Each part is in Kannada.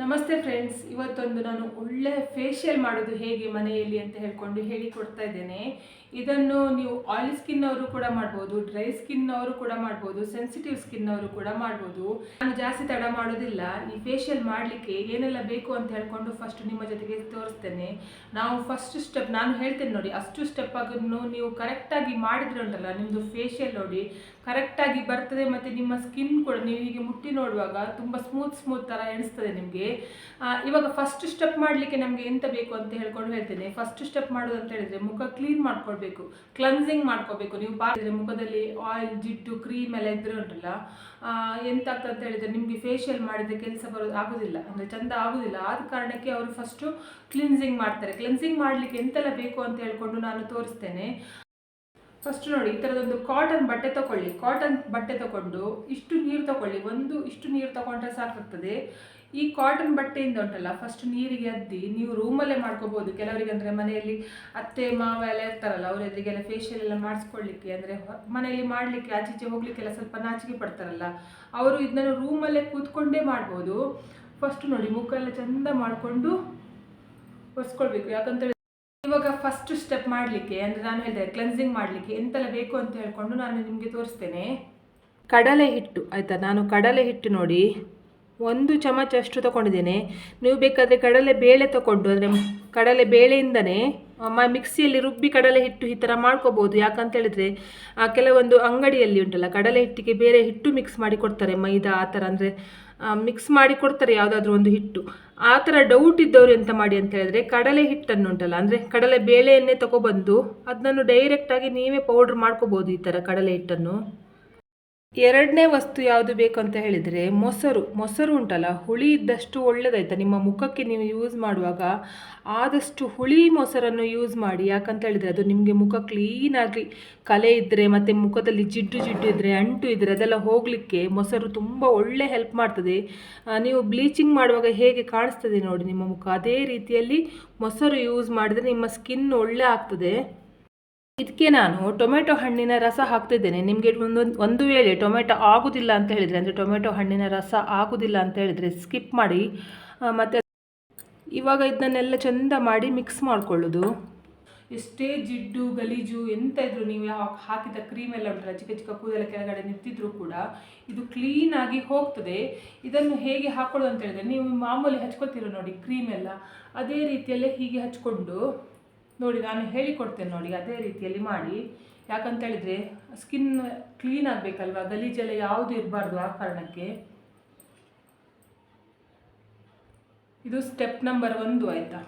ನಮಸ್ತೆ ಫ್ರೆಂಡ್ಸ್ ಇವತ್ತೊಂದು ನಾನು ಒಳ್ಳೆ ಫೇಶಿಯಲ್ ಮಾಡೋದು ಹೇಗೆ ಮನೆಯಲ್ಲಿ ಅಂತ ಹೇಳ್ಕೊಂಡು ಹೇಳಿಕೊಡ್ತಾ ಇದ್ದೇನೆ. ಇದನ್ನು ನೀವು ಆಯಿಲ್ ಸ್ಕಿನ್ ಅವರು ಕೂಡ ಮಾಡ್ಬೋದು ಡ್ರೈ ಸ್ಕಿನ್ ಅವರು ಕೂಡ ಮಾಡ್ಬೋದು ಸೆನ್ಸಿಟಿವ್ ಸ್ಕಿನ್ ಅವರು ಕೂಡ ಮಾಡ್ಬೋದು. ನಾನು ಜಾಸ್ತಿ ತಡ ಮಾಡೋದಿಲ್ಲ. ಈ ಫೇಶಿಯಲ್ ಮಾಡಲಿಕ್ಕೆ ಏನೆಲ್ಲ ಬೇಕು ಅಂತ ಹೇಳ್ಕೊಂಡು ಫಸ್ಟ್ ನಿಮ್ಮ ಜೊತೆಗೆ ತೋರಿಸ್ತೇನೆ. ನಾವು ಫಸ್ಟ್ ಸ್ಟೆಪ್ ನಾನು ಹೇಳ್ತೇನೆ ನೋಡಿ, ಅಷ್ಟು ಸ್ಟೆಪ್ ಆಗನ್ನು ನೀವು ಕರೆಕ್ಟಾಗಿ ಮಾಡಿದ್ರೆ ಉಂಟಲ್ಲ ನಿಮ್ಮದು ಫೇಶಿಯಲ್ ನೋಡಿ ಕರೆಕ್ಟಾಗಿ ಬರ್ತದೆ ಮತ್ತು ನಿಮ್ಮ ಸ್ಕಿನ್ ಕೂಡ ನೀವು ಹೀಗೆ ಮುಟ್ಟಿ ನೋಡುವಾಗ ತುಂಬ ಸ್ಮೂತ್ ಸ್ಮೂತ್ ಥರ ಎಣಿಸ್ತದೆ ನಿಮಗೆ. ಇವಾಗ ಫಸ್ಟ್ ಸ್ಟೆಪ್ ಮಾಡಲಿಕ್ಕೆ ನಮಗೆ ಎಂತ ಬೇಕು ಅಂತ ಹೇಳ್ಕೊಂಡು ಹೇಳ್ತೇನೆ. ಫಸ್ಟ್ ಸ್ಟೆಪ್ ಮಾಡೋದು ಅಂತ ಹೇಳಿದ್ರೆ ಮುಖ ಕ್ಲೀನ್ ಮಾಡ್ಕೊಳ್ಬೇಕು. ಕ್ಲನ್ಸಿಂಗ್ ಮಾಡ್ಕೋಬೇಕು ನೀವು ಬಾರಿದ್ರೆ ಮುಖದಲ್ಲಿ ಆಯಿಲ್ ಜಿಟ್ಟು ಕ್ರೀಮ್ ಎಲ್ಲ ಇದ್ರೆ ಉಂಟಲ್ಲ ಆ, ಎಂತ ಆಗ್ತದೆ ಅಂತ ಹೇಳಿದ್ರೆ ನಿಮಗೆ ಫೇಶಿಯಲ್ ಮಾಡಿದ್ರೆ ಕೆಲಸ ಬರೋದು ಆಗೋದಿಲ್ಲ. ಅಂದರೆ ಚಂದ ಆಗೋದಿಲ್ಲ. ಆದ ಕಾರಣಕ್ಕೆ ಅವರು ಫಸ್ಟು ಕ್ಲಿನ್ಸಿಂಗ್ ಮಾಡ್ತಾರೆ. ಕ್ಲಿನ್ಸಿಂಗ್ ಮಾಡಲಿಕ್ಕೆ ಎಂತೆಲ್ಲ ಬೇಕು ಅಂತ ಹೇಳ್ಕೊಂಡು ನಾನು ತೋರಿಸ್ತೇನೆ. ಫಸ್ಟ್ ನೋಡಿ ಈ ಥರದೊಂದು ಕಾಟನ್ ಬಟ್ಟೆ ತಗೊಳ್ಳಿ ಕಾಟನ್ ಬಟ್ಟೆ ತಗೊಂಡು ಇಷ್ಟು ನೀರು ತಗೊಳ್ಳಿ ಒಂದು ಇಷ್ಟು ನೀರು ತಗೊಂಡ್ರೆ ಸಾಕಾಗ್ತದೆ. ಈ ಕಾಟನ್ ಬಟ್ಟೆಯಿಂದ ಉಂಟಲ್ಲ ಫಸ್ಟ್ ನೀರಿಗೆ ಅದ್ದಿ, ನೀವು ರೂಮಲ್ಲೇ ಮಾಡ್ಕೋಬೋದು. ಕೆಲವರಿಗೆ ಅಂದರೆ ಮನೆಯಲ್ಲಿ ಅತ್ತೆ, ಮಾವ ಎಲ್ಲ ಇರ್ತಾರಲ್ಲ, ಅವ್ರ ಎದುರಿಗೆಲ್ಲ ಫೇಶಿಯಲ್ ಎಲ್ಲ ಮಾಡಿಸ್ಕೊಳ್ಳಿಕ್ಕೆ ಅಂದರೆ ಮನೆಯಲ್ಲಿ ಮಾಡಲಿಕ್ಕೆ, ಆಚೀಚೆ ಹೋಗ್ಲಿಕ್ಕೆಲ್ಲ ಸ್ವಲ್ಪ ನಾಚಿಕೆ ಪಡ್ತಾರಲ್ಲ, ಅವರು ಇದನ್ನ ರೂಮಲ್ಲೇ ಕೂತ್ಕೊಂಡೇ ಮಾಡ್ಬೋದು. ಫಸ್ಟ್ ನೋಡಿ ಮುಖ ಎಲ್ಲ ಚಂದ ಮಾಡಿಕೊಂಡು ಯಾಕಂತ ಇವಾಗ ಫಸ್ಟ್ ಸ್ಟೆಪ್ ಮಾಡಲಿಕ್ಕೆ, ಅಂದರೆ ನಾನು ಹೇಳಿದೆ ಕ್ಲೆನ್ಸಿಂಗ್ ಮಾಡಲಿಕ್ಕೆ ಎಂತೆಲ್ಲ ಬೇಕು ಅಂತ ಹೇಳ್ಕೊಂಡು ನಾನು ನಿಮಗೆ ತೋರಿಸ್ತೇನೆ. ಕಡಲೆ ಹಿಟ್ಟು, ಆಯಿತಾ? ನಾನು ಕಡಲೆ ಹಿಟ್ಟು ನೋಡಿ. ಒಂದು ಚಮಚ ಅಷ್ಟು ತಗೊಂಡಿದ್ದೇನೆ. ನೀವು ಬೇಕಾದರೆ ಕಡಲೆ ಬೇಳೆ ತಗೊಂಡು, ಅಂದರೆ ಕಡಲೆ ಬೇಳೆಯಿಂದನೇ ಮ, ಮಿಕ್ಸಿಯಲ್ಲಿ ರುಬ್ಬಿ ಕಡಲೆ ಹಿಟ್ಟು ಈ ಥರ ಮಾಡ್ಕೋಬೋದು. ಯಾಕಂತ ಹೇಳಿದ್ರೆ, ಆ, ಕೆಲವೊಂದು ಅಂಗಡಿಯಲ್ಲಿ ಉಂಟಲ್ಲ, ಕಡಲೆ ಹಿಟ್ಟಿಗೆ ಬೇರೆ ಹಿಟ್ಟು ಮಿಕ್ಸ್ ಮಾಡಿ ಕೊಡ್ತಾರೆ, ಮೈದಾ ಆ ಥರ ಅಂದರೆ ಮಿಕ್ಸ್ ಮಾಡಿ ಕೊಡ್ತಾರೆ ಯಾವುದಾದ್ರೂ ಒಂದು ಹಿಟ್ಟು. ಆ ಥರ ಡೌಟ್ ಇದ್ದವರು ಎಂತ ಮಾಡಿ ಅಂತ ಹೇಳಿದ್ರೆ, ಕಡಲೆ ಹಿಟ್ಟನ್ನು ಉಂಟಲ್ಲ, ಅಂದರೆ ಕಡಲೆ ಬೇಳೆಯನ್ನೇ ತಗೊಬಂದು ಅದನ್ನು ಡೈರೆಕ್ಟಾಗಿ ನೀವೇ ಪೌಡ್ರ್ ಮಾಡ್ಕೋಬೋದು ಈ ಥರ ಕಡಲೆ ಹಿಟ್ಟನ್ನು. ಎರಡನೇ ವಸ್ತು ಯಾವುದು ಬೇಕು ಅಂತ ಹೇಳಿದರೆ ಮೊಸರು. ಮೊಸರು ಉಂಟಲ್ಲ, ಹುಳಿ ಇದ್ದಷ್ಟು ಒಳ್ಳೆದಾಯ್ತಾ? ನಿಮ್ಮ ಮುಖಕ್ಕೆ ನೀವು ಯೂಸ್ ಮಾಡುವಾಗ ಆದಷ್ಟು ಹುಳಿ ಮೊಸರನ್ನು ಯೂಸ್ ಮಾಡಿ. ಯಾಕಂತ ಹೇಳಿದರೆ ಅದು ನಿಮಗೆ ಮುಖ ಕ್ಲೀನಾಗಿ ಕಲೆ ಇದ್ದರೆ ಮತ್ತು ಮುಖದಲ್ಲಿ ಜಿಡ್ಡು ಜಿಡ್ಡು ಇದ್ದರೆ ಅಂಟು ಇದ್ದರೆ ಅದೆಲ್ಲ ಹೋಗಲಿಕ್ಕೆ ಮೊಸರು ತುಂಬ ಒಳ್ಳೆ ಹೆಲ್ಪ್ ಮಾಡ್ತದೆ. ನೀವು ಬ್ಲೀಚಿಂಗ್ ಮಾಡುವಾಗ ಹೇಗೆ ಕಾಣಿಸ್ತದೆ ನೋಡಿ ನಿಮ್ಮ ಮುಖ. ಅದೇ ರೀತಿಯಲ್ಲಿ ಮೊಸರು ಯೂಸ್ ಮಾಡಿದರೆ ನಿಮ್ಮ ಸ್ಕಿನ್ ಒಳ್ಳೆ ಆಗ್ತದೆ. ಇದಕ್ಕೆ ನಾನು ಟೊಮೆಟೊ ಹಣ್ಣಿನ ರಸ ಹಾಕ್ತಿದ್ದೇನೆ. ನಿಮಗೆ ಒಂದು ಒಂದು ವೇಳೆ ಟೊಮೆಟೊ ಆಗುದಿಲ್ಲ ಅಂತ ಹೇಳಿದರೆ, ಅಂದರೆ ಟೊಮೆಟೊ ಹಣ್ಣಿನ ರಸ ಆಗುದಿಲ್ಲ ಅಂತ ಹೇಳಿದರೆ ಸ್ಕಿಪ್ ಮಾಡಿ ಮತ್ತು ಇವಾಗ ಇದನ್ನೆಲ್ಲ ಚೆಂದ ಮಾಡಿ ಮಿಕ್ಸ್ ಮಾಡ್ಕೊಳ್ಳೋದು. ಎಷ್ಟೇ ಜಿಡ್ಡು, ಗಲೀಜು ಎಂತ ಇದ್ರು ನೀವು ಹಾಕಿದ ಕ್ರೀಮ್ ಎಲ್ಲ ಉಂಟಲ್ಲ, ಚಿಕ್ಕ ಚಿಕ್ಕ ಕೂದಲ ಕೆಳಗಡೆ ನಿಂತಿದ್ರು ಕೂಡ ಇದು ಕ್ಲೀನಾಗಿ ಹೋಗ್ತದೆ. ಇದನ್ನು ಹೇಗೆ ಹಾಕೊಳ್ಳೋದು ಅಂತ ಹೇಳಿದ್ರೆ, ನೀವು ಮಾಮೂಲಿ ಹಚ್ಕೊತೀರೋ ನೋಡಿ ಕ್ರೀಮ್ ಎಲ್ಲ. ಅದೇ ರೀತಿಯಲ್ಲೇ ಹೀಗೆ ಹಚ್ಕೊಂಡು ನೋಡಿ, ನಾನು ಹೇಳಿಕೊಡ್ತೇನೆ ನೋಡಿ, ಅದೇ ರೀತಿಯಲ್ಲಿ ಮಾಡಿ. ಯಾಕಂತೇಳಿದರೆ ಸ್ಕಿನ್ ಕ್ಲೀನ್ ಆಗಬೇಕಲ್ವಾ? ಗಲೀಜೆಲ್ಲ ಯಾವುದು ಇರಬಾರ್ದು ಆ ಕಾರಣಕ್ಕೆ? ಇದು ಸ್ಟೆಪ್ ನಂಬರ್ ಒಂದು ಆಯಿತಾ?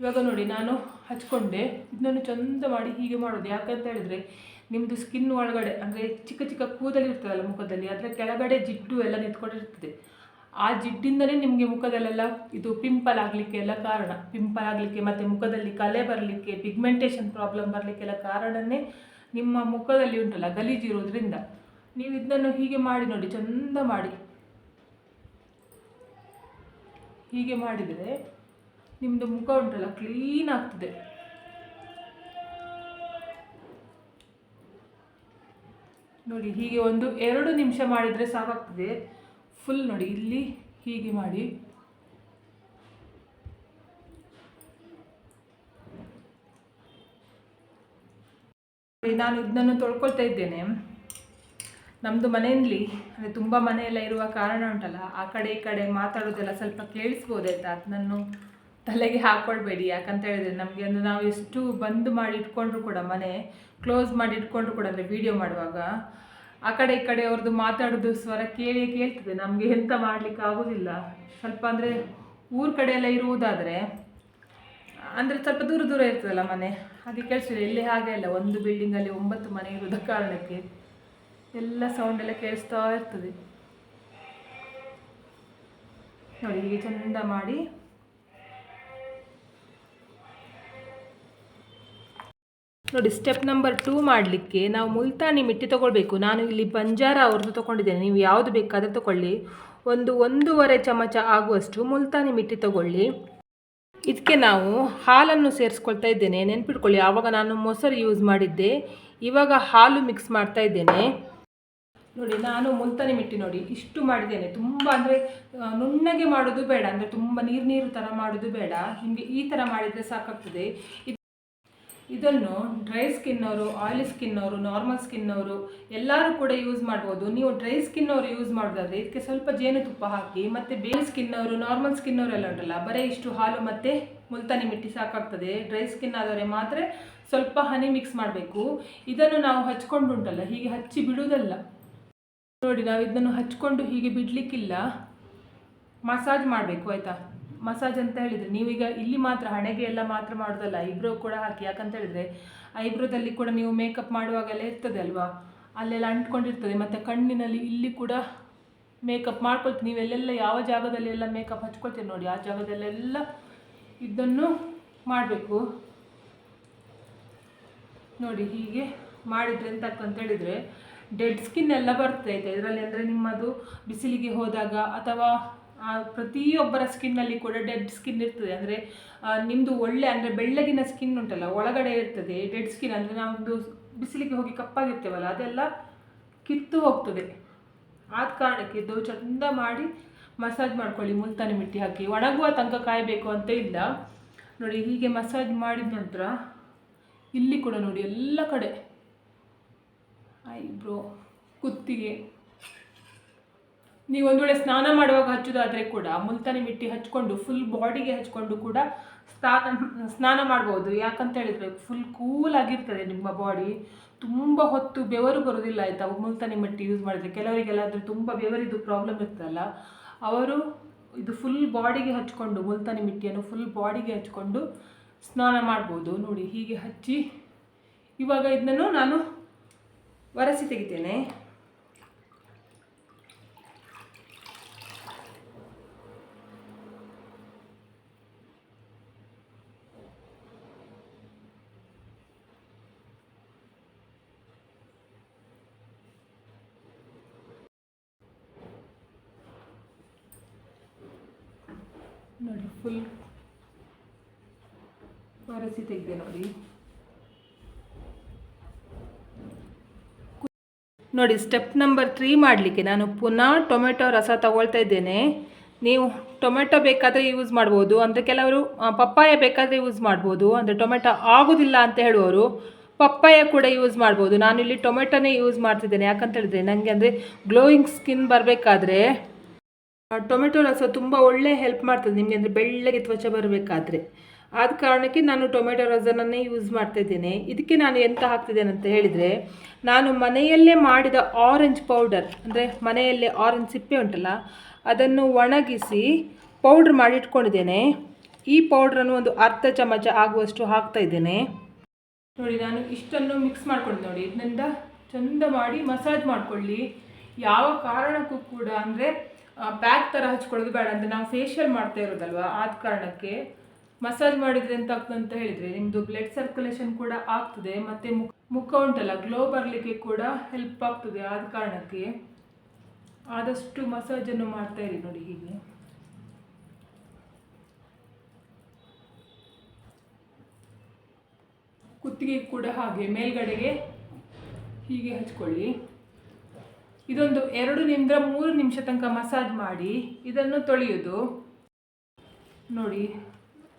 ಇವಾಗ ನೋಡಿ, ನಾನು ಹಚ್ಕೊಂಡೆ. ಇದನ್ನು ಚಂದ ಮಾಡಿ ಹೀಗೆ ಮಾಡೋದು. ಯಾಕಂತ ಹೇಳಿದ್ರೆ ನಿಮ್ಮದು ಸ್ಕಿನ್ ಒಳಗಡೆ, ಅಂದರೆ ಚಿಕ್ಕ ಚಿಕ್ಕ ಕೂದಲು ಇರ್ತದಲ್ಲ ಮುಖದಲ್ಲಿ, ಅದರ ಕೆಳಗಡೆ ಜಿಡ್ಡು ಎಲ್ಲ ನಿಂತ್ಕೊಂಡಿರ್ತದೆ. ಆ ಜಿಡ್ಡಿಂದಲೇ ನಿಮಗೆ ಮುಖದಲ್ಲೆಲ್ಲ ಇದು ಪಿಂಪಲ್ ಆಗಲಿಕ್ಕೆ ಎಲ್ಲ ಕಾರಣ. ಪಿಂಪಲ್ ಆಗಲಿಕ್ಕೆ ಮತ್ತು ಮುಖದಲ್ಲಿ ಕಲೆ ಬರಲಿಕ್ಕೆ ಪಿಗ್ಮೆಂಟೇಷನ್ ಪ್ರಾಬ್ಲಮ್ ಬರಲಿಕ್ಕೆಲ್ಲ ಕಾರಣವೇ ನಿಮ್ಮ ಮುಖದಲ್ಲಿ ಉಂಟಲ್ಲ ಗಲೀಜಿರೋದ್ರಿಂದ ನೀವು ಇದನ್ನು ಹೀಗೆ ಮಾಡಿ ನೋಡಿ, ಚಂದ ಮಾಡಿ. ಹೀಗೆ ಮಾಡಿದರೆ ನಿಮ್ಮದು ಮುಖ ಉಂಟಲ್ಲ ಕ್ಲೀನ್ ಆಗ್ತದೆ. ನೋಡಿ, ಹೀಗೆ ಒಂದು ಎರಡು ನಿಮಿಷ ಮಾಡಿದರೆ ಸಾಕಾಗ್ತದೆ. ಫುಲ್ ನೋಡಿ, ಇಲ್ಲಿ ಹೀಗೆ ಮಾಡಿ. ನಾನು ಇದನ್ನು ತೊಳ್ಕೊಳ್ತಾ ಇದ್ದೇನೆ. ನಮ್ಮದು ಮನೆಯಲ್ಲಿ, ಅಂದರೆ ತುಂಬ ಮನೆಯೆಲ್ಲ ಇರುವ ಕಾರಣ ಉಂಟಲ್ಲ, ಆ ಕಡೆ ಈ ಕಡೆ ಮಾತಾಡೋದೆಲ್ಲ ಸ್ವಲ್ಪ ಕೇಳಿಸ್ಬೋದಾಯ್ತಾ ಅದನ್ನು ತಲೆಗೆ ಹಾಕ್ಕೊಳ್ಬೇಡಿ ಯಾಕಂತ ಹೇಳಿದ್ರೆ ನಮಗೆ ಅಂದರೆ ನಾವು ಎಷ್ಟು ಬಂದ್ ಮಾಡಿ ಇಟ್ಕೊಂಡ್ರು ಕೂಡ, ಮನೆ ಕ್ಲೋಸ್ ಮಾಡಿ ಇಟ್ಕೊಂಡ್ರು ಕೂಡ, ಅಂದರೆ ವೀಡಿಯೋ ಮಾಡುವಾಗ ಆ ಕಡೆ ಈ ಕಡೆ ಅವ್ರದ್ದು ಮಾತಾಡೋದು ಸ್ವರ ಕೇಳಿ ಕೇಳ್ತದೆ. ನಮಗೆ ಎಂತ ಮಾಡಲಿಕ್ಕೆ ಆಗೋದಿಲ್ಲ. ಸ್ವಲ್ಪ ಅಂದರೆ ಊರ ಕಡೆ ಎಲ್ಲ ಇರುವುದಾದರೆ, ಅಂದರೆ ಸ್ವಲ್ಪ ದೂರ ದೂರ ಇರ್ತದಲ್ಲ ಮನೆ. ಹಾಗೆ ಕೇಳಿಸಿಲ್ಲ ಇಲ್ಲಿ ಹಾಗೆ ಅಲ್ಲ, ಒಂದು ಬಿಲ್ಡಿಂಗಲ್ಲಿ ಒಂಬತ್ತು ಮನೆ ಇರೋದ ಕಾರಣಕ್ಕೆ ಎಲ್ಲ ಸೌಂಡ್ ಎಲ್ಲ ಕೇಳಿಸ್ತಾ ಇರ್ತದೆ. ನೋಡಿ, ಹೀಗೆ ಚಂದ ಮಾಡಿ ನೋಡಿ ಸ್ಟೆಪ್ ನಂಬರ್ ಟೂ ಮಾಡಲಿಕ್ಕೆ ನಾವು ಮುಲ್ತಾನಿ ಮಿಟ್ಟಿ ತೊಗೊಳ್ಬೇಕು. ನಾನು ಇಲ್ಲಿ ಬಂಜಾರ ಅವ್ರದ್ದು ತೊಗೊಂಡಿದ್ದೇನೆ. ನೀವು ಯಾವುದು ಬೇಕಾದರೂ ತೊಗೊಳ್ಳಿ. ಒಂದು ಒಂದೂವರೆ ಚಮಚ ಆಗುವಷ್ಟು ಮುಲ್ತಾನಿ ಮಿಟ್ಟಿ ತೊಗೊಳ್ಳಿ. ಇದಕ್ಕೆ ನಾವು ಹಾಲನ್ನು ಸೇರಿಸ್ಕೊಳ್ತಾ ಇದ್ದೇನೆ. ನೆನ್ಪಿಟ್ಕೊಳ್ಳಿ, ಆವಾಗ ನಾನು ಮೊಸರು ಯೂಸ್ ಮಾಡಿದ್ದೆ. ಇವಾಗ ಹಾಲು ಮಿಕ್ಸ್ ಮಾಡ್ತಾ ಇದ್ದೇನೆ. ನೋಡಿ, ನಾನು ಮುಲ್ತಾನಿ ಮಿಟ್ಟಿ ನೋಡಿ, ಇಷ್ಟು ಮಾಡಿದ್ದೇನೆ. ತುಂಬ ಅಂದರೆ ನುಣ್ಣಗೆ ಮಾಡೋದು ಬೇಡ. ಅಂದರೆ ತುಂಬ ನೀರು ನೀರು ಥರ ಮಾಡೋದು ಬೇಡ. ನಿಮಗೆ ಈ ಥರ ಮಾಡಿದರೆ ಸಾಕಾಗ್ತದೆ. ಇದನ್ನು ಡ್ರೈ ಸ್ಕಿನ್ನವರು ಆಯಿಲಿ ಸ್ಕಿನ್ನವರು ನಾರ್ಮಲ್ ಸ್ಕಿನ್ನವರು ಎಲ್ಲರೂ ಕೂಡ ಯೂಸ್ ಮಾಡ್ಬೋದು. ನೀವು ಡ್ರೈ ಸ್ಕಿನ್ನವರು ಯೂಸ್ ಮಾಡೋದಾದ್ರೆ ಇದಕ್ಕೆ ಸ್ವಲ್ಪ ಜೇನುತುಪ್ಪ ಹಾಕಿ ಮತ್ತು ಬೇರೆ ಸ್ಕಿನ್ನವರು ನಾರ್ಮಲ್ ಸ್ಕಿನ್ನವರೆಲ್ಲ ಉಂಟಲ್ಲ, ಬರೀ ಇಷ್ಟು ಹಾಲು ಮತ್ತು ಮುಲ್ತಾನಿ ಮಿಟ್ಟಿ ಸಾಕಾಗ್ತದೆ. ಡ್ರೈ ಸ್ಕಿನ್ ಆದವರೆ ಮಾತ್ರ ಸ್ವಲ್ಪ ಹನಿ ಮಿಕ್ಸ್ ಮಾಡಬೇಕು. ಇದನ್ನು ನಾವು ಹಚ್ಕೊಂಡು ಉಂಟಲ್ಲ ಹೀಗೆ ಹಚ್ಚಿ ಬಿಡುವುದಲ್ಲ ನೋಡಿ ನಾವು ಇದನ್ನು ಹಚ್ಕೊಂಡು ಹೀಗೆ ಬಿಡಲಿಕ್ಕಿಲ್ಲ. ಮಸಾಜ್ ಮಾಡಬೇಕು, ಆಯಿತಾ? ಮಸಾಜ್ ಅಂತ ಹೇಳಿದರೆ, ನೀವೀಗ ಇಲ್ಲಿ ಮಾತ್ರ ಹಣೆಗೆ ಎಲ್ಲ ಮಾತ್ರ ಮಾಡೋದಲ್ಲ, ಐಬ್ರೋ ಕೂಡ ಹಾಕಿ. ಯಾಕಂತ ಹೇಳಿದರೆ, ಐಬ್ರೋದಲ್ಲಿ ಕೂಡ ನೀವು ಮೇಕಪ್ ಮಾಡುವಾಗೆಲ್ಲ ಇರ್ತದೆ ಅಲ್ವಾ? ಅಲ್ಲೆಲ್ಲ ಅಂಟ್ಕೊಂಡಿರ್ತದೆ. ಮತ್ತು ಕಣ್ಣಿನಲ್ಲಿ ಇಲ್ಲಿ ಕೂಡ ಮೇಕಪ್ ಮಾಡ್ಕೊಳ್ತೀವಿ. ನೀವೆಲ್ಲೆಲ್ಲ ಯಾವ ಜಾಗದಲ್ಲಿ ಎಲ್ಲ ಮೇಕಪ್ ಹಚ್ಕೊಳ್ತೀರಿ ನೋಡಿ, ಆ ಜಾಗದಲ್ಲೆಲ್ಲ ಇದನ್ನು ಮಾಡಬೇಕು. ನೋಡಿ, ಹೀಗೆ ಮಾಡಿದರೆ ಅಂತ ಹೇಳಿದರೆ, ಡೆಡ್ ಸ್ಕಿನ್ ಎಲ್ಲ ಬರ್ತೈತೆ. ಇದರಲ್ಲಿ ಅಂದರೆ ನಿಮ್ಮದು ಬಿಸಿಲಿಗೆ ಹೋದಾಗ ಅಥವಾ ಪ್ರತಿಯೊಬ್ಬರ ಸ್ಕಿನ್ನಲ್ಲಿ ಕೂಡ ಡೆಡ್ ಸ್ಕಿನ್ ಇರ್ತದೆ. ಅಂದರೆ ನಿಮ್ಮದು ಒಳ್ಳೆ ಅಂದರೆ ಬೆಳ್ಳಗಿನ ಸ್ಕಿನ್ ಉಂಟಲ್ಲ, ಒಳಗಡೆ ಇರ್ತದೆ ಡೆಡ್ ಸ್ಕಿನ್ ಅಂದರೆ ನಮ್ಮದು ಬಿಸಿಲಿಗೆ ಹೋಗಿ ಕಪ್ಪಾಗಿರ್ತೇವಲ್ಲ, ಅದೆಲ್ಲ ಕಿತ್ತು ಹೋಗ್ತದೆ. ಆದ ಕಾರಣಕ್ಕೆ ಇದು ಚಂದ ಮಾಡಿ ಮಸಾಜ್ ಮಾಡ್ಕೊಳ್ಳಿ, ಮುಲ್ತಾನಿ ಮಿಟ್ಟಿ ಹಾಕಿ. ಒಣಗುವ ತನಕ ಕಾಯಬೇಕು ಅಂತ ಇಲ್ಲ. ನೋಡಿ, ಹೀಗೆ ಮಸಾಜ್ ಮಾಡಿದ ನಂತರ ಇಲ್ಲಿ ಕೂಡ ನೋಡಿ, ಎಲ್ಲ ಕಡೆ ಐಬ್ರೋ ಕುತ್ತಿಗೆ ನೀವು ಒಂದು ವೇಳೆ ಸ್ನಾನ ಮಾಡುವಾಗ ಹಚ್ಚೋದಾದರೆ ಕೂಡ ಮುಲ್ತಾನಿ ಮಿಟ್ಟಿ ಹಚ್ಕೊಂಡು ಫುಲ್ ಬಾಡಿಗೆ ಹಚ್ಕೊಂಡು ಕೂಡ ಸ್ನಾನ ಸ್ನಾನ ಮಾಡ್ಬೋದು. ಯಾಕಂತ ಹೇಳಿದ್ರೆ ಫುಲ್ ಕೂಲ್ ಆಗಿರ್ತದೆ ನಿಮ್ಮ ಬಾಡಿ ತುಂಬ ಹೊತ್ತು ಬೆವರು ಬರೋದಿಲ್ಲ ಆಯಿತಾ ಮುಲ್ತಾನಿ ಮಿಟ್ಟಿ ಯೂಸ್ ಮಾಡಿದರೆ. ಕೆಲವರಿಗೆಲ್ಲ ಆದರೆ ತುಂಬ ಬೆವರಿದ್ದು ಪ್ರಾಬ್ಲಮ್ ಇರ್ತದಲ್ಲ, ಅವರು ಇದು ಫುಲ್ ಬಾಡಿಗೆ ಹಚ್ಕೊಂಡು ಮುಲ್ತಾನಿ ಮಿಟ್ಟಿಯನ್ನು ಫುಲ್ ಬಾಡಿಗೆ ಹಚ್ಕೊಂಡು ಸ್ನಾನ ಮಾಡ್ಬೋದು. ನೋಡಿ ಹೀಗೆ ಹಚ್ಚಿ ಇವಾಗ ಇದನ್ನು ನಾನು ಒರೆಸಿ ತೆಗಿತೇನೆ. ನೋಡಿ ಫುಲ್ ಒರೆಸಿ ತೆಗೆದೆ ನೋಡಿ. ನೋಡಿ ಸ್ಟೆಪ್ ನಂಬರ್ ತ್ರೀ ಮಾಡಲಿಕ್ಕೆ ನಾನು ಪುನಃ ಟೊಮೆಟೊ ರಸ ತಗೊಳ್ತಾ ಇದ್ದೇನೆ. ನೀವು ಟೊಮೆಟೊ ಬೇಕಾದರೆ ಯೂಸ್ ಮಾಡ್ಬೋದು, ಅಂದರೆ ಕೆಲವರು ಪಪ್ಪಾಯ ಬೇಕಾದರೆ ಯೂಸ್ ಮಾಡ್ಬೋದು, ಅಂದರೆ ಟೊಮೆಟೊ ಆಗೋದಿಲ್ಲ ಅಂತ ಹೇಳುವವರು ಪಪ್ಪಾಯ ಕೂಡ ಯೂಸ್ ಮಾಡ್ಬೋದು. ನಾನು ಇಲ್ಲಿ ಟೊಮೆಟೊನೇ ಯೂಸ್ ಮಾಡ್ತಿದ್ದೇನೆ. ಯಾಕಂತ ಹೇಳಿದ್ರೆ ನನಗೆ ಅಂದರೆ ಗ್ಲೋಯಿಂಗ್ ಸ್ಕಿನ್ ಬರಬೇಕಾದ್ರೆ ಟೊಮೆಟೊ ರಸ ತುಂಬ ಒಳ್ಳೆ ಹೆಲ್ಪ್ ಮಾಡ್ತದೆ ನಿಮಗೆ, ಅಂದರೆ ಬೆಳ್ಳಗೆ ತ್ವಚ ಬರಬೇಕಾದ್ರೆ. ಆದ ಕಾರಣಕ್ಕೆ ನಾನು ಟೊಮೆಟೊ ರಸನನ್ನೇ ಯೂಸ್ ಮಾಡ್ತಾ ಇದ್ದೇನೆ. ಇದಕ್ಕೆ ನಾನು ಎಂತ ಹಾಕ್ತಿದ್ದೇನೆ ಅಂತ ಹೇಳಿದರೆ, ನಾನು ಮನೆಯಲ್ಲೇ ಮಾಡಿದ ಆರೆಂಜ್ ಪೌಡರ್ ಅಂದರೆ ಮನೆಯಲ್ಲೇ ಆರೆಂಜ್ ಸಿಪ್ಪೆ ಉಂಟಲ್ಲ, ಅದನ್ನು ಒಣಗಿಸಿ ಪೌಡ್ರ್ ಮಾಡಿ ಇಟ್ಕೊಂಡಿದ್ದೇನೆ. ಈ ಪೌಡ್ರನ್ನು ಒಂದು ಅರ್ಧ ಚಮಚ ಆಗುವಷ್ಟು ಹಾಕ್ತಾ ಇದ್ದೇನೆ. ನೋಡಿ, ನಾನು ಇಷ್ಟನ್ನು ಮಿಕ್ಸ್ ಮಾಡ್ಕೊಂಡು ನೋಡಿ. ಇದರಿಂದ ಚಂದ ಮಾಡಿ ಮಸಾಜ್ ಮಾಡ್ಕೊಳ್ಳಿ. ಯಾವ ಕಾರಣಕ್ಕೂ ಕೂಡ, ಅಂದರೆ ಪ್ಯಾಕ್ ಥರ ಹಚ್ಕೊಳ್ಳೋದು ಬೇಡ ಅಂದರೆ ನಾವು ಫೇಶಿಯಲ್ ಮಾಡ್ತಾ ಇರೋದಲ್ವ? ಆದ ಕಾರಣಕ್ಕೆ ಮಸಾಜ್ ಮಾಡಿದರೆ ಎಂತ ಆಗ್ತದೆ ಅಂತ ಹೇಳಿದರೆ ನಿಮ್ಮದು ಬ್ಲಡ್ ಸರ್ಕ್ಯುಲೇಷನ್ ಕೂಡ ಆಗ್ತದೆ, ಮತ್ತು ಮುಖ ಮುಖ ಉಂಟಲ್ಲ ಗ್ಲೋ ಬರಲಿಕ್ಕೆ ಕೂಡ ಹೆಲ್ಪ್ ಆಗ್ತದೆ. ಆದ ಕಾರಣಕ್ಕೆ ಆದಷ್ಟು ಮಸಾಜನ್ನು ಮಾಡ್ತಾ ಇರಿ ನೋಡಿ ಹೀಗೆ. ಕುತ್ತಿಗೆ ಕೂಡ ಹಾಗೆ, ಮೇಲ್ಗಡೆಗೆ ಹೀಗೆ ಹಚ್ಕೊಳ್ಳಿ. ಇದೊಂದು ಎರಡು ನಿಮಿಷ ಮೂರು ನಿಮಿಷ ತನಕ ಮಸಾಜ್ ಮಾಡಿ ಇದನ್ನು ತೊಳೆಯೋದು. ನೋಡಿ,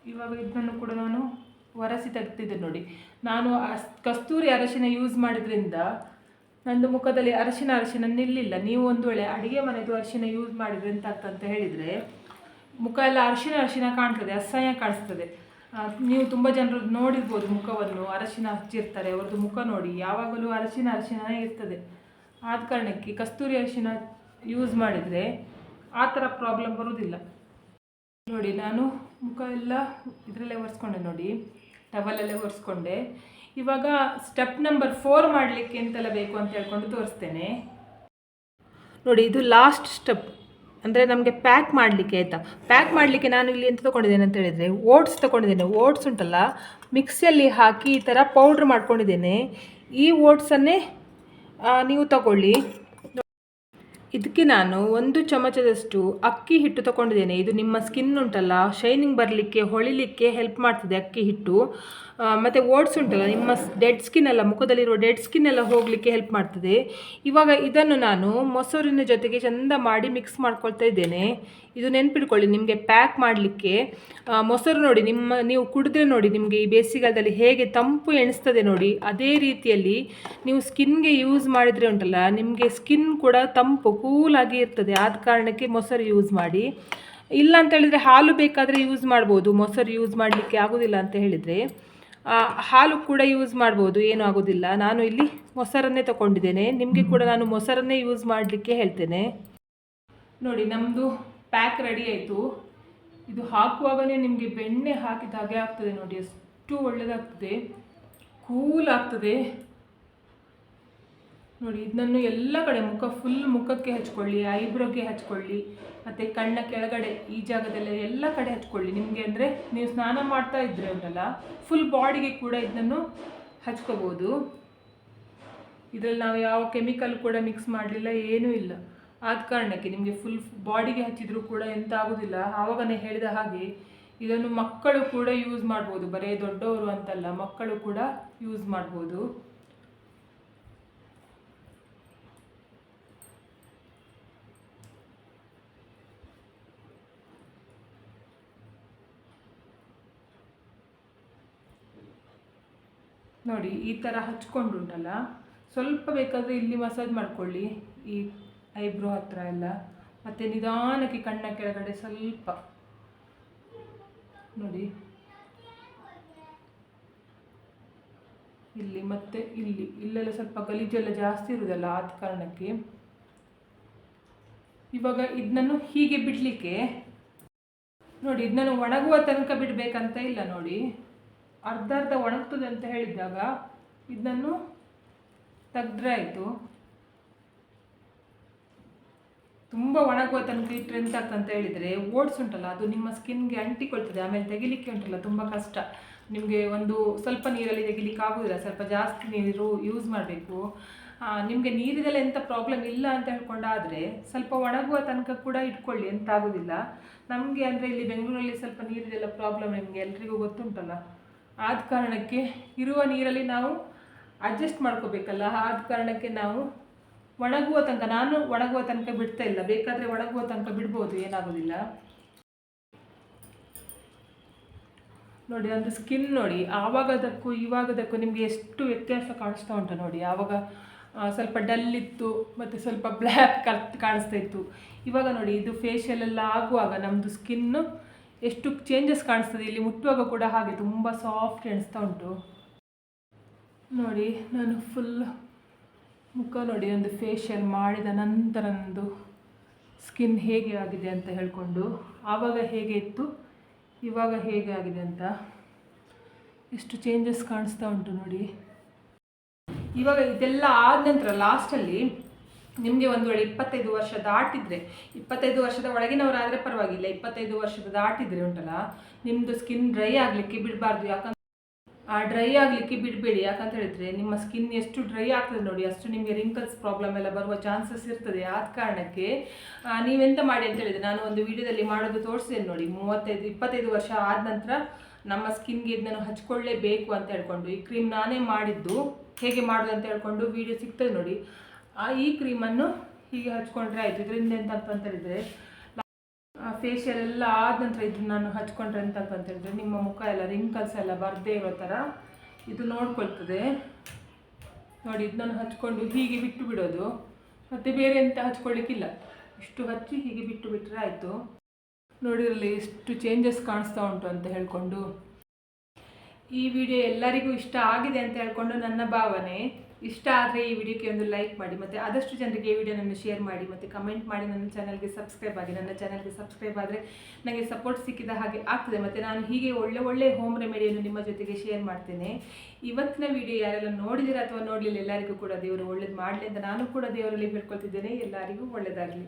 ಇವಾಗ ಇದನ್ನು ಕೂಡ ನಾನು ಒರೆಸಿ ತೆಗ್ತಿದ್ದೆ ನೋಡಿ. ನಾನು ಅಸ್- ಕಸ್ತೂರಿ ಅರಶಿನ ಯೂಸ್ ಮಾಡಿದ್ರಿಂದ ನಂದು ಮುಖದಲ್ಲಿ ಅರಶಿನ ಅರಶಿನ ನಿಲ್ಲಿಲ್ಲ. ನೀವು ಒಂದು ವೇಳೆ ಅಡುಗೆ ಮನೆದು ಅರಶಿನ ಯೂಸ್ ಮಾಡಿದ್ರೆ ಅಂತ ಹೇಳಿದರೆ ಮುಖ ಎಲ್ಲ ಅರಶಿನ ಅರಶಿನ ಕಾಣ್ತದೆ, ಅಸಹ್ಯ ಕಾಣಿಸ್ತದೆ. ನೀವು ತುಂಬ ಜನರು ನೋಡಿರ್ಬೋದು ಮುಖವನ್ನು ಅರಶಿನ ಹಚ್ಚಿರ್ತಾರೆ, ಅವ್ರದ್ದು ಮುಖ ನೋಡಿ. ಯಾವಾಗಲೂ ಅರಶಿನ ಅರಶಿನ ಇರ್ತದೆ. ಆದ ಕಾರಣಕ್ಕೆ ಕಸ್ತೂರಿ ಅರಿಶಿನ ಯೂಸ್ ಮಾಡಿದರೆ ಆ ಥರ ಪ್ರಾಬ್ಲಮ್ ಬರುವುದಿಲ್ಲ ನೋಡಿ, ನಾನು ಮುಖ ಎಲ್ಲ ಇದರಲ್ಲೇ ಒರೆಸ್ಕೊಂಡೆ ನೋಡಿ ಟವಲಲ್ಲೇ ಒರೆಸ್ಕೊಂಡೆ. ಇವಾಗ ಸ್ಟೆಪ್ ನಂಬರ್ ಫೋರ್ ಮಾಡಲಿಕ್ಕೆ ಎಂತೆಲ್ಲ ಬೇಕು ಅಂತ ಹೇಳ್ಕೊಂಡು ತೋರಿಸ್ತೇನೆ. ನೋಡಿ, ಇದು ಲಾಸ್ಟ್ ಸ್ಟೆಪ್ ಅಂದರೆ ನಮಗೆ ಪ್ಯಾಕ್ ಮಾಡಲಿಕ್ಕೆ ಆಯಿತಾ? ಪ್ಯಾಕ್ ಮಾಡಲಿಕ್ಕೆ ನಾನು ಇಲ್ಲಿ ಎಂತ ತೊಗೊಂಡಿದ್ದೇನೆ ಅಂತ ಹೇಳಿದರೆ ಓಟ್ಸ್ ತೊಗೊಂಡಿದ್ದೇನೆ. ಓಟ್ಸ್ ಉಂಟಲ್ಲ ಮಿಕ್ಸಿಯಲ್ಲಿ ಹಾಕಿ ಈ ಥರ ಪೌಡ್ರ್ ಮಾಡ್ಕೊಂಡಿದ್ದೇನೆ. ಈ ಓಟ್ಸನ್ನೇ ನೀವು ತಗೊಳ್ಳಿ. ಇದಕ್ಕೆ ನಾನು ಒಂದು ಚಮಚದಷ್ಟು ಅಕ್ಕಿ ಹಿಟ್ಟು ತಗೊಂಡಿದ್ದೇನೆ. ಇದು ನಿಮ್ಮ ಸ್ಕಿನ್ ಉಂಟಲ್ಲ, ಶೈನಿಂಗ್ ಬರಲಿಕ್ಕೆ, ಹೊಳಿಲಿಕ್ಕೆ ಹೆಲ್ಪ್ ಮಾಡ್ತದೆ ಅಕ್ಕಿ ಹಿಟ್ಟು. ಮತ್ತು ಓಟ್ಸ್ ಉಂಟಲ್ಲ, ನಿಮ್ಮ ಡೆಡ್ ಸ್ಕಿನ್ ಎಲ್ಲ, ಮುಖದಲ್ಲಿರುವ ಡೆಡ್ ಸ್ಕಿನ್ ಎಲ್ಲ ಹೋಗಲಿಕ್ಕೆ ಹೆಲ್ಪ್ ಮಾಡ್ತದೆ. ಇವಾಗ ಇದನ್ನು ನಾನು ಮೊಸರಿನ ಜೊತೆಗೆ ಚೆಂದ ಮಾಡಿ ಮಿಕ್ಸ್ ಮಾಡ್ಕೊಳ್ತಾ ಇದ್ದೇನೆ. ಇದು ನೆನ್ಪಿಟ್ಕೊಳ್ಳಿ ನಿಮಗೆ ಪ್ಯಾಕ್ ಮಾಡಲಿಕ್ಕೆ ಮೊಸರು ನೋಡಿ, ನಿಮ್ಮ, ನೀವು ಕುಡಿದ್ರೆ ನೋಡಿ, ನಿಮಗೆ ಈ ಬೇಸಿಗೆಗಾಲದಲ್ಲಿ ಹೇಗೆ ತಂಪು ಎಣಿಸ್ತದೆ ನೋಡಿ, ಅದೇ ರೀತಿಯಲ್ಲಿ ನೀವು ಸ್ಕಿನ್ಗೆ ಯೂಸ್ ಮಾಡಿದರೆ ಉಂಟಲ್ಲ, ನಿಮಗೆ ಸ್ಕಿನ್ ಕೂಡ ತಂಪು ಕೂಲಾಗಿ ಇರ್ತದೆ. ಆದ ಕಾರಣಕ್ಕೆ ಮೊಸರು ಯೂಸ್ ಮಾಡಿ. ಇಲ್ಲ ಅಂತ ಹೇಳಿದರೆ ಹಾಲು ಬೇಕಾದರೆ ಯೂಸ್ ಮಾಡ್ಬೋದು, ಮೊಸರು ಯೂಸ್ ಮಾಡಲಿಕ್ಕೆ ಆಗೋದಿಲ್ಲ ಅಂತ ಹೇಳಿದರೆ. ಹಾಲು ಕೂಡ ಯೂಸ್ ಮಾಡ್ಬೋದು, ಏನೂ ಆಗೋದಿಲ್ಲ. ನಾನು ಇಲ್ಲಿ ಮೊಸರನ್ನೇ ತಗೊಂಡಿದ್ದೇನೆ. ನಿಮಗೆ ಕೂಡ ನಾನು ಮೊಸರನ್ನೇ ಯೂಸ್ ಮಾಡಲಿಕ್ಕೆ ಹೇಳ್ತೇನೆ. ನೋಡಿ ನಮ್ಮದು ಪ್ಯಾಕ್ ರೆಡಿ ಆಯಿತು. ಇದು ಹಾಕುವಾಗಲೇ ನಿಮಗೆ ಬೆಣ್ಣೆ ಹಾಕಿದ ಹಾಗೆ ಆಗ್ತದೆ ನೋಡಿ ಎಷ್ಟು ಒಳ್ಳೆಯದಾಗ್ತದೆ ಕೂಲ್ ಆಗ್ತದೆ. ನೋಡಿ, ಇದನ್ನು ಎಲ್ಲ ಕಡೆ ಮುಖ ಫುಲ್ ಮುಖಕ್ಕೆ ಹಚ್ಕೊಳ್ಳಿ ಐಬ್ರೋಗೆ ಹಚ್ಕೊಳ್ಳಿ, ಮತ್ತು ಕಣ್ಣ ಕೆಳಗಡೆ ಈ ಜಾಗದಲ್ಲಿ ಎಲ್ಲ ಕಡೆ ಹಚ್ಕೊಳ್ಳಿ. ನಿಮಗೆ ಅಂದರೆ ನೀವು ಸ್ನಾನ ಮಾಡ್ತಾ ಇದ್ದರೆ ಉಂಟಲ್ಲ ಫುಲ್ ಬಾಡಿಗೆ ಕೂಡ ಇದನ್ನು ಹಚ್ಕೋಬೋದು. ಇದರಲ್ಲಿ ನಾವು ಯಾವ ಕೆಮಿಕಲ್ ಕೂಡ ಮಿಕ್ಸ್ ಮಾಡಲಿಲ್ಲ, ಏನೂ ಇಲ್ಲ. ಆದ ಕಾರಣಕ್ಕೆ ನಿಮಗೆ ಫುಲ್ ಬಾಡಿಗೆ ಹಚ್ಚಿದರೂ ಕೂಡ ಎಂತ ಆಗೋದಿಲ್ಲ. ಆವಾಗನೇ ಹೇಳಿದ ಹಾಗೆ, ಇದನ್ನು ಮಕ್ಕಳು ಕೂಡ ಯೂಸ್ ಮಾಡ್ಬೋದು. ಬರೀ ದೊಡ್ಡವರು ಅಂತಲ್ಲ, ಮಕ್ಕಳು ಕೂಡ ಯೂಸ್ ಮಾಡ್ಬೋದು. ನೋಡಿ, ಈ ಥರ ಹಚ್ಕೊಂಡುಂಟಲ್ಲ ಸ್ವಲ್ಪ ಬೇಕಾದರೆ ಇಲ್ಲಿ ಮಸಾಜ್ ಮಾಡ್ಕೊಳ್ಳಿ. ಈ ಐಬ್ರೋ ಹತ್ರ ಎಲ್ಲ. ಮತ್ತು ನಿಧಾನಕ್ಕೆ ಕಣ್ಣ ಕೆಳಗಡೆ ಸ್ವಲ್ಪ. ನೋಡಿ. ಇಲ್ಲಿ ಮತ್ತೆ ಇಲ್ಲಿ. ಇಲ್ಲೆಲ್ಲ ಸ್ವಲ್ಪ ಗಲೀಜೆಲ್ಲ ಜಾಸ್ತಿ ಇರುವುದಲ್ಲ ಆದ ಕಾರಣಕ್ಕೆ. ಇವಾಗ ಇದನ್ನು ಹೀಗೆ ಬಿಡಲಿಕ್ಕೆ. ನೋಡಿ ಇದನ್ನು ಒಣಗುವ ತನಕ ಬಿಡಬೇಕಂತ ಇಲ್ಲ ನೋಡಿ. ಅರ್ಧ ಅರ್ಧ ಒಣಗ್ತದೆ ಅಂತ ಹೇಳಿದಾಗ ಇದನ್ನು ತೆಗೆದ್ರೆ ಆಯಿತು. ತುಂಬ ಒಣಗುವ ತನಕ ಇಟ್ಟರೆ ಅಂತ ಹೇಳಿದರೆ ಓಟ್ಸ್ ಉಂಟಲ್ಲ, ಅದು ನಿಮ್ಮ ಸ್ಕಿನ್ಗೆ ಅಂಟಿಕೊಳ್ತದೆ, ಆಮೇಲೆ ತೆಗಿಲಿಕ್ಕೆ ಉಂಟಲ್ಲ, ತುಂಬ ಕಷ್ಟ. ನಿಮಗೆ ಒಂದು ಸ್ವಲ್ಪ ನೀರಲ್ಲಿ ತೆಗಿಲಿಕ್ಕೆ ಆಗೋದಿಲ್ಲ, ಸ್ವಲ್ಪ ಜಾಸ್ತಿ ನೀರು ಯೂಸ್ ಮಾಡಬೇಕು. ನಿಮಗೆ ನೀರಿದೆಲ್ಲ ಎಂಥ ಪ್ರಾಬ್ಲಮ್ ಇಲ್ಲ ಅಂತ ಹೇಳ್ಕೊಂಡಾದರೆ ಸ್ವಲ್ಪ ಒಣಗುವ ತನಕ ಕೂಡ ಇಟ್ಕೊಳ್ಳಿ ಎಂತ ಆಗೋದಿಲ್ಲ ನಮಗೆ ಅಂದರೆ ಇಲ್ಲಿ ಬೆಂಗಳೂರಲ್ಲಿ ಸ್ವಲ್ಪ ನೀರಿದೆಲ್ಲ ಪ್ರಾಬ್ಲಮ್ ನಿಮಗೆ ಎಲ್ರಿಗೂ ಗೊತ್ತುಂಟಲ್ಲ. ಆದ ಕಾರಣಕ್ಕೆ ಇರುವ ನೀರಲ್ಲಿ ನಾವು ಅಡ್ಜಸ್ಟ್ ಮಾಡ್ಕೋಬೇಕಲ್ಲ, ಆದ ಕಾರಣಕ್ಕೆ ನಾವು ಒಣಗುವ ತನಕ, ನಾನು ಒಣಗುವ ತನಕ ಬಿಡ್ತಾ ಇಲ್ಲ. ಬೇಕಾದರೆ ಒಣಗುವ ತನಕ ಬಿಡ್ಬೋದು, ಏನಾಗೋದಿಲ್ಲ. ನೋಡಿ, ಅಂದರೆ ಸ್ಕಿನ್ ನೋಡಿ, ಆವಾಗದಕ್ಕೂ ಇವಾಗದಕ್ಕೂ ನಿಮಗೆ ಎಷ್ಟು ವ್ಯತ್ಯಾಸ ಕಾಣಿಸ್ತಾ ಉಂಟು ನೋಡಿ. ಆವಾಗ ಸ್ವಲ್ಪ ಡಲ್ ಇತ್ತು, ಮತ್ತು ಸ್ವಲ್ಪ ಬ್ಲ್ಯಾಕ್ ಕಾಣಿಸ್ತಾ ಇತ್ತು. ಇವಾಗ ನೋಡಿ, ಇದು ಫೇಶಿಯಲ್ ಎಲ್ಲ ಆಗುವಾಗ ನಮ್ಮದು ಸ್ಕಿನ್ನು ಎಷ್ಟು ಚೇಂಜಸ್ ಕಾಣಿಸ್ತದೆ. ಇಲ್ಲಿ ಮುಟ್ಟುವಾಗ ಕೂಡ ಹಾಗೆ ತುಂಬ ಸಾಫ್ಟ್ ಎಣಿಸ್ತಾ ಉಂಟು. ನೋಡಿ, ನಾನು ಫುಲ್ ಮುಖ ನೋಡಿ, ಒಂದು ಫೇಶಿಯಲ್ ಮಾಡಿದ ನಂತರ ನಂದು ಸ್ಕಿನ್ ಹೇಗೆ ಆಗಿದೆ ಅಂತ ಹೇಳಿಕೊಂಡು, ಆವಾಗ ಹೇಗೆ ಇತ್ತು, ಇವಾಗ ಹೇಗೆ ಆಗಿದೆ ಅಂತ ಎಷ್ಟು ಚೇಂಜಸ್ ಕಾಣಿಸ್ತಾ ಉಂಟು ನೋಡಿ. ಇವಾಗ ಇದೆಲ್ಲ ಆದ ನಂತರ ಲಾಸ್ಟಲ್ಲಿ ನಿಮಗೆ ಒಂದು ವೇಳೆ ಇಪ್ಪತ್ತೈದು ವರ್ಷ ದಾಟಿದ್ರೆ, ಇಪ್ಪತ್ತೈದು ವರ್ಷದ ಒಳಗಿನವರಾದರೆ ಪರವಾಗಿಲ್ಲ, ಇಪ್ಪತ್ತೈದು ವರ್ಷದ ದಾಟಿದ್ರೆ ಉಂಟಲ್ಲ ನಿಮ್ಮದು ಸ್ಕಿನ್ ಡ್ರೈ ಆಗಲಿಕ್ಕೆ ಬಿಡಬಾರ್ದು. ಯಾಕಂದ್ರೆ ಆ ಡ್ರೈ ಆಗಲಿಕ್ಕೆ ಬಿಡಬೇಡಿ. ಯಾಕಂತ ಹೇಳಿದ್ರೆ, ನಿಮ್ಮ ಸ್ಕಿನ್ ಎಷ್ಟು ಡ್ರೈ ಆಗ್ತದೆ ನೋಡಿ, ಅಷ್ಟು ನಿಮಗೆ ರಿಂಕಲ್ಸ್ ಪ್ರಾಬ್ಲಮ್ ಎಲ್ಲ ಬರುವ ಚಾನ್ಸಸ್ ಇರ್ತದೆ. ಆದ ಕಾರಣಕ್ಕೆ ನೀವೆಂತ ಮಾಡಿ ಅಂತ ಹೇಳಿದ್ರೆ, ನಾನು ಒಂದು ವಿಡಿಯೋದಲ್ಲಿ ಮಾಡೋದು ತೋರಿಸಿದೆ ನೋಡಿ. ಮೂವತ್ತೈದು, ಇಪ್ಪತ್ತೈದು ವರ್ಷ ಆದ ನಂತರ ನಮ್ಮ ಸ್ಕಿನ್ಗೆ ಇದನ್ನು ಹಚ್ಕೊಳ್ಳೇಬೇಕು ಅಂತ ಹೇಳ್ಕೊಂಡು, ಈ ಕ್ರೀಮ್ ನಾನೇ ಮಾಡಿದ್ದು, ಹೇಗೆ ಮಾಡೋದು ಅಂತ ಹೇಳ್ಕೊಂಡು ವಿಡಿಯೋ ಸಿಗ್ತದೆ ನೋಡಿ. ಆ ಈ ಕ್ರೀಮನ್ನು ಹೀಗೆ ಹಚ್ಕೊಂಡ್ರೆ ಆಯಿತು. ಇದರಿಂದ ಎಂತಪ್ಪ ಅಂತ ಹೇಳಿದರೆ ಫೇಶಿಯಲ್ ಎಲ್ಲ ಆದ ನಂತರ ಇದು ನಾನು ಹಚ್ಕೊಂಡ್ರೆ ಎಂತಪ್ಪ ಅಂತ ಹೇಳಿದ್ರೆ, ನಿಮ್ಮ ಮುಖ ಎಲ್ಲ ರಿಂಕಲ್ಸ್ ಎಲ್ಲ ಬರದೇ ಇರೋ ಥರ ಇದು ನೋಡ್ಕೊಳ್ತದೆ. ನೋಡಿ ಇದನ್ನು ಹಚ್ಕೊಂಡು ಹೀಗೆ ಬಿಟ್ಟು ಬಿಡೋದು. ಮತ್ತು ಬೇರೆ ಎಂತ ಹಚ್ಕೊಳ್ಳಿಕ್ಕಿಲ್ಲ ಇಷ್ಟು ಹಚ್ಚಿ ಹೀಗೆ ಬಿಟ್ಟು ಬಿಟ್ಟರೆ ಆಯಿತು. ನೋಡಿರಲಿ ಎಷ್ಟು ಚೇಂಜಸ್ ಕಾಣಿಸ್ತಾ ಉಂಟು ಅಂತ ಹೇಳ್ಕೊಂಡು. ಈ ವಿಡಿಯೋ ಎಲ್ಲರಿಗೂ ಇಷ್ಟ ಆಗಿದೆ ಅಂತ ಹೇಳ್ಕೊಂಡು ನನ್ನ ಭಾವನೆ. ಇಷ್ಟ ಆದರೆ ಈ ವಿಡಿಯೋಕ್ಕೆ ಒಂದು ಲೈಕ್ ಮಾಡಿ ಮತ್ತು ಆದಷ್ಟು ಜನರಿಗೆ ಈ ವಿಡಿಯೋನನ್ನು ಶೇರ್ ಮಾಡಿ ಮತ್ತು ಕಮೆಂಟ್ ಮಾಡಿ ನನ್ನ ಚಾನಲ್ಗೆ ಸಬ್ಸ್ಕ್ರೈಬ್ ಆಗಿ. ನನ್ನ ಚಾನಲ್ಗೆ ಸಬ್ಸ್ಕ್ರೈಬ್ ಆದರೆ ನನಗೆ ಸಪೋರ್ಟ್ ಸಿಕ್ಕಿದ ಹಾಗೆ ಆಗ್ತದೆ. ಮತ್ತು ನಾನು ಹೀಗೆ ಒಳ್ಳೆ ಒಳ್ಳೆ ಹೋಮ್ ರೆಮಿಡಿಯನ್ನು ನಿಮ್ಮ ಜೊತೆಗೆ ಶೇರ್ ಮಾಡ್ತೇನೆ. ಇವತ್ತಿನ ವಿಡಿಯೋ ಯಾರೆಲ್ಲ ನೋಡಿದಿರ ಅಥವಾ ನೋಡಲಿಲ್ಲ ಎಲ್ಲರಿಗೂ ಕೂಡ ದೇವರು ಒಳ್ಳೇದು ಮಾಡಲಿ ಅಂತ ನಾನು ಕೂಡ ದೇವರಲ್ಲಿ ಬೇಡ್ಕೊಳ್ತಿದ್ದೇನೆ. ಎಲ್ಲರಿಗೂ ಒಳ್ಳೆಯದಾಗಲಿ